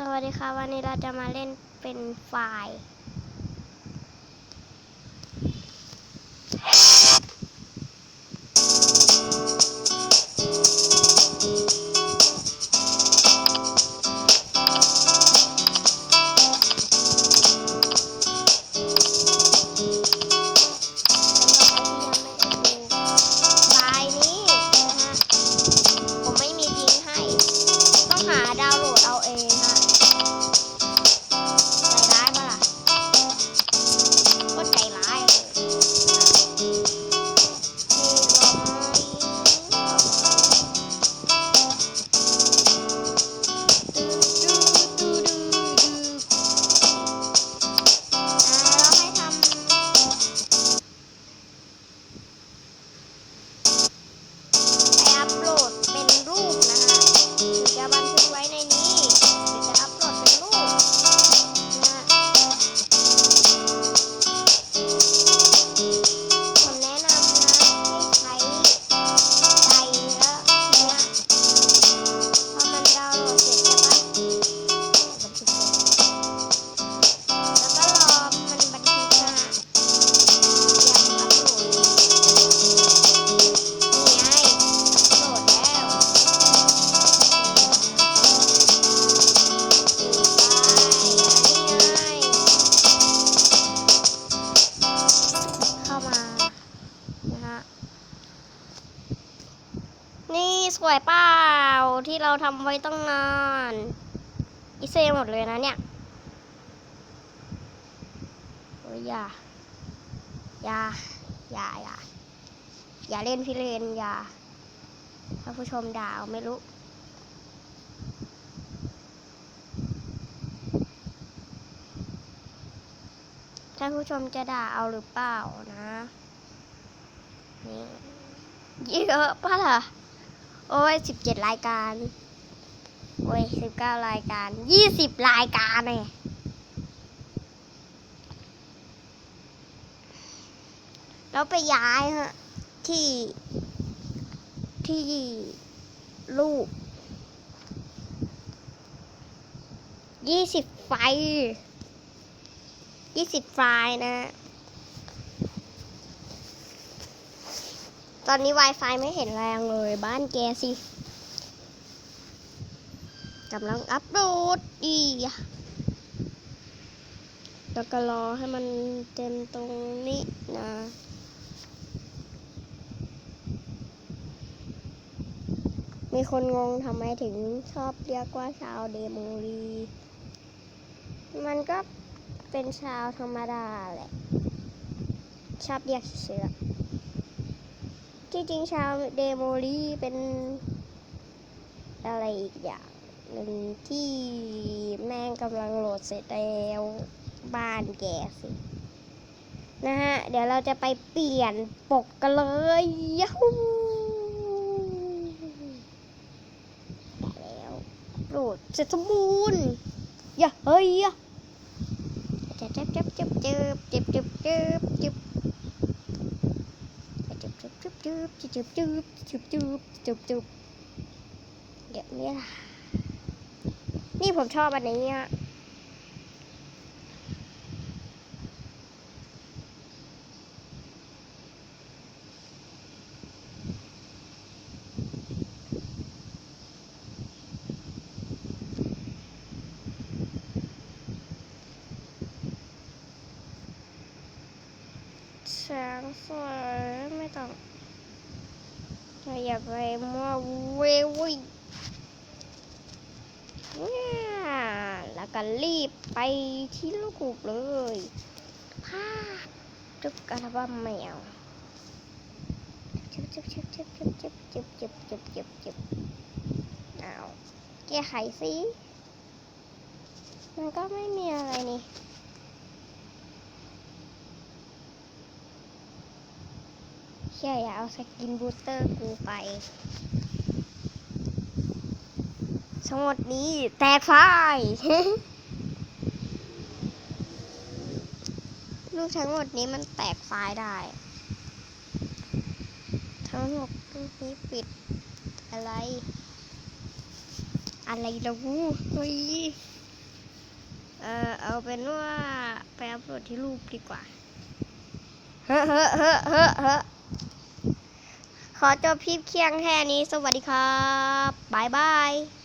สวัสดีค่ะวันนี้เราจะมาเล่นเป็นไฟล์ สวยเปล่าที่เราทำไว้ตั้งนานอีเซ่หมดเลยนะเนี่ยโอ้ยอย่าอย่าอย่าอย่าอย่าเล่นพี่เลนอย่าถ้าผู้ชมด่าเอาไม่รู้ถ้านผู้ชมจะด่าเอาหรือเปล่านะ นี่เยอะปะล่ะ โอ้ยสิบเจ็ดรายการ โอ้ยสิบเก้ารายการ ยี่สิบรายการเนี่ยแล้วไปย้ายฮะ ที่ ที่ลูกยี่สิบไฟยี่สิบไฟนะ ตอนนี้ Wi-Fi ไม่เห็นแรงเลย บ้านแกสิกำลังอัปโหลดอีแล้วก็รอให้มันเต็มตรงนี้นะมีคนงงทำไมถึงชอบเรียกว่าชาวเดโมรี มันก็เป็นชาวธรรมดาแหละ ชอบเรียกเสือๆ ที่จริงชาวเดโมรีเป็นอะไรอีกอย่างหนึ่งที่แม่งกำลังโหลดเสร็จแล้วบ้านแกสินะฮะ เดี๋ยวเราจะไปเปลี่ยนปกกันเลยยัฮูแล้วโปรดเสร็จสมบูรณ์ย่าเฮ้ยอย่าเจับจับจับจับจับจับจับ จื๊บจื๊บจื๊บจื๊บจื๊บจื๊บจื๊บเดี๋ยวนี้ล่ะนี่ผมชอบอันนี้อะแสงสวยไม่ต้อง ไม่อยากไปมั่วเว้ยเว้ยเนี่ยแล้วก็รีบไปที่ลูกหูกเลยภาพจุกกระบ้าแมวจุบจุบจุบจุบจุบจุบจุบจุบจุบจุบเอาแก้ไขสิมันก็ไม่มีอะไรนี่ เชื่ออย่าเอาสกินบูสเตอร์กูไปทั้งหมดนี้แตกไฟล์ลูกทั้งหมดนี้มันแตกไฟล์ได้ ทั้งหมดลูกนี้ปิดอะไร อะไรละวูเฮ้ยออเอาเป็นว่าไปอัพโหลดที่รูปดีกว่า เฮ้อเฮ้อเฮ้อเฮ้อ ขอจบคลิปเคียงแค่นี้ สวัสดีครับ บ๊ายบาย